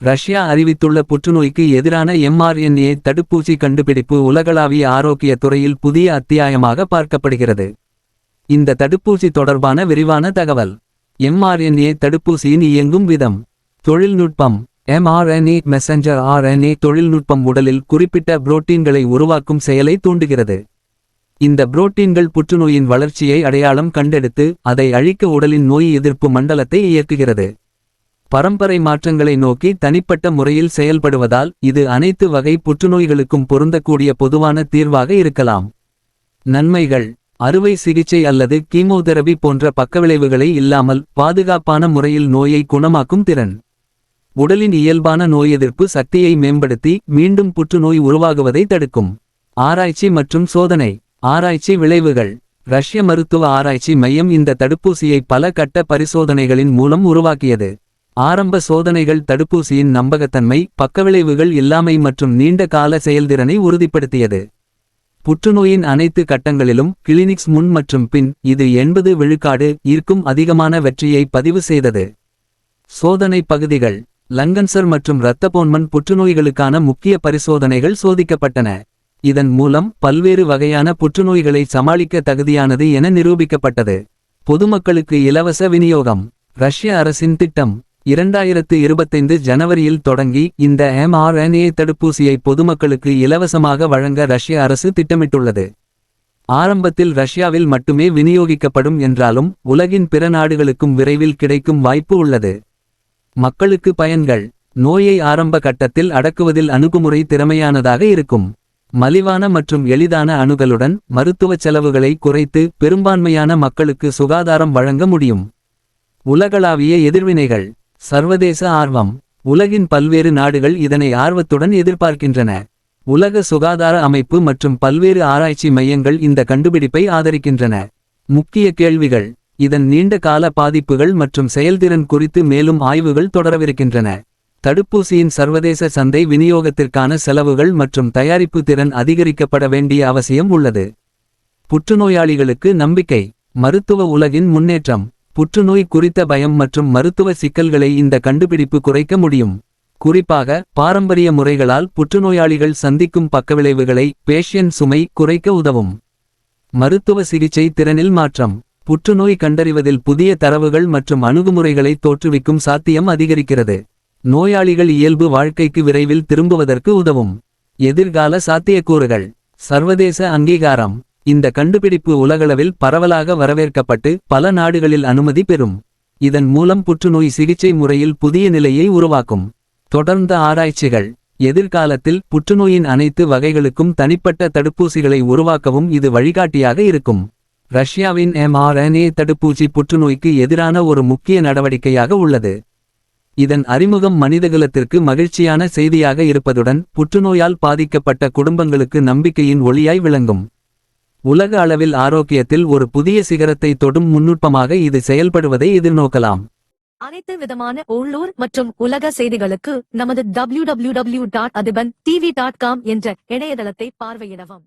Russia அறிவித்துள்ள புற்றுநோய்க்கு எதிரான எம்ஆர்என்ஏ தடுப்பூசி கண்டுபிடிப்பு உலகளாவிய ஆரோக்கிய துறையில் புதிய அத்தியாயமாக பார்க்கப்படுகிறது. இந்த தடுப்பூசி தொடர்பான விரிவான தகவல். எம்ஆர்என்ஏ தடுப்பூசியின் இயங்கும் விதம். தொழில்நுட்பம். எம்ஆர்என்ஏ மெசஞ்சர் ஆர்என்ஏ தொழில்நுட்பம் உடலில் குறிப்பிட்ட புரோட்டீன்களை உருவாக்கும் செயலை தூண்டுகிறது. இந்த புரோட்டீன்கள் புற்றுநோயின் வளர்ச்சியை அடையாளம் கண்டெடுத்து அதை அழிக்க உடலின் நோய் எதிர்ப்பு மண்டலத்தை இயக்குகிறது. பரம்பரை மாற்றங்களை நோக்கி தனிப்பட்ட முறையில் செயல்படுவதால் இது அனைத்து வகை புற்றுநோய்களுக்கும் பொருந்தக்கூடிய பொதுவான தீர்வாக இருக்கலாம். நன்மைகள். அறுவை சிகிச்சை அல்லது கீமோதெரபி போன்ற பக்கவிளைவுகளை இல்லாமல் பாதுகாப்பான முறையில் நோயை குணமாக்கும் திறன். உடலின் இயல்பான நோய் எதிர்ப்பு சக்தியை மேம்படுத்தி மீண்டும் புற்றுநோய் உருவாகுவதை தடுக்கும். ஆராய்ச்சி மற்றும் சோதனை. ஆராய்ச்சி விளைவுகள். ரஷ்ய மருத்துவ ஆராய்ச்சி மையம் இந்த தடுப்பூசியை பல கட்ட பரிசோதனைகளின் மூலம் உருவாக்கியது. ஆரம்ப சோதனைகள் தடுப்பூசியின் நம்பகத்தன்மை பக்கவிளைவுகள் இல்லாமை மற்றும் நீண்ட கால செயல்திறனை உறுதிப்படுத்தியது. புற்றுநோயின் அனைத்து கட்டங்களிலும் கிளினிக்ஸ் முன் மற்றும் பின் இது எண்பது விழுக்காடு ஈர்க்கும் அதிகமான வெற்றியை பதிவு செய்தது. சோதனை பகுதிகள் லங்கன்சர் மற்றும் இரத்தபோன்மன் புற்றுநோய்களுக்கான முக்கிய பரிசோதனைகள் சோதிக்கப்பட்டன. இதன் மூலம் பல்வேறு வகையான புற்றுநோய்களை சமாளிக்க தகுதியானது என நிரூபிக்கப்பட்டது. பொதுமக்களுக்கு இலவச விநியோகம் ரஷ்ய அரசின் திட்டம் இரண்டாயிரத்து இருபத்தைந்து ஜனவரியில் தொடங்கி இந்த எம்ஆர்என்ஏ தடுப்பூசியை பொதுமக்களுக்கு இலவசமாக வழங்க ரஷ்ய அரசு திட்டமிட்டுள்ளது. ஆரம்பத்தில் ரஷ்யாவில் மட்டுமே விநியோகிக்கப்படும் என்றாலும் உலகின் பிற நாடுகளுக்கும் விரைவில் கிடைக்கும் வாய்ப்பு உள்ளது. மக்களுக்கு பயன்கள். நோயை ஆரம்ப கட்டத்தில் அடக்குவதில் அணுகுமுறை திறமையானதாக இருக்கும். மலிவான மற்றும் எளிதான அணுகலுடன் மருத்துவச் செலவுகளை குறைத்து பெரும்பான்மையான மக்களுக்கு சுகாதாரம் வழங்க முடியும். உலகளாவிய எதிர்வினைகள். சர்வதேச ஆர்வம். உலகின் பல்வேறு நாடுகள் இதனை ஆர்வத்துடன் எதிர்பார்க்கின்றன. உலக சுகாதார அமைப்பு மற்றும் பல்வேறு ஆராய்ச்சி மையங்கள் இந்த கண்டுபிடிப்பை ஆதரிக்கின்றன. முக்கிய கேள்விகள். இதன் நீண்ட கால பாதிப்புகள் மற்றும் செயல்திறன் குறித்து மேலும் ஆய்வுகள் தொடரவிருக்கின்றன. தடுப்பூசியின் சர்வதேச சந்தை விநியோகத்திற்கான செலவுகள் மற்றும் தயாரிப்பு திறன் அதிகரிக்கப்பட வேண்டிய அவசியம் உள்ளது. புற்றுநோயாளிகளுக்கு நம்பிக்கை. மருத்துவ உலகின் முன்னேற்றம். புற்றுநோய் குறித்த பயம் மற்றும் மருத்துவ சிக்கல்களை இந்த கண்டுபிடிப்பு குறைக்க முடியும். குறிப்பாக பாரம்பரிய முறைகளால் புற்றுநோயாளிகள் சந்திக்கும் பக்கவிளைவுகளை பேஷியன் சுமை குறைக்க உதவும். மருத்துவ சிகிச்சை திறனில் மாற்றம். புற்றுநோய் கண்டறிவதில் புதிய தரவுகள் மற்றும் அணுகுமுறைகளை தோற்றுவிக்கும் சாத்தியம் அதிகரிக்கிறது. நோயாளிகள் இயல்பு வாழ்க்கைக்கு விரைவில் திரும்புவதற்கு உதவும். எதிர்கால சாத்தியக்கூறுகள். சர்வதேச அங்கீகாரம். இந்த கண்டுபிடிப்பு உலகளவில் பரவலாக வரவேற்கப்பட்டு பல நாடுகளில் அனுமதி பெறும். இதன் மூலம் புற்றுநோய் சிகிச்சை முறையில் புதிய நிலையை உருவாக்கும். தொடர்ந்த ஆராய்ச்சிகள் எதிர்காலத்தில் புற்றுநோயின் அனைத்து வகைகளுக்கும் தனிப்பட்ட தடுப்பூசிகளை உருவாக்கவும் இது வழிகாட்டியாக இருக்கும். ரஷ்யாவின் எம்ஆர்என்ஏ தடுப்பூசி புற்றுநோய்க்கு எதிரான ஒரு முக்கிய நடவடிக்கையாக உள்ளது. இதன் அறிமுகம் மனிதகுலத்திற்கு மகிழ்ச்சியான செய்தியாக இருப்பதுடன் புற்றுநோயால் பாதிக்கப்பட்ட குடும்பங்களுக்கு நம்பிக்கையின் ஒளியாய் விளங்கும். உலக அளவில் ஆரோக்கியத்தில் ஒரு புதிய சிகரத்தை தொடும் முன்னுட்பமாக இது செயல்படுவதை எதிர்நோக்கலாம். அனைத்து விதமான உள்ளூர் மற்றும் உலக செய்திகளுக்கு நமது W W W dot Athiban TV dot com என்ற இணையதளத்தை பார்வையிடவும்.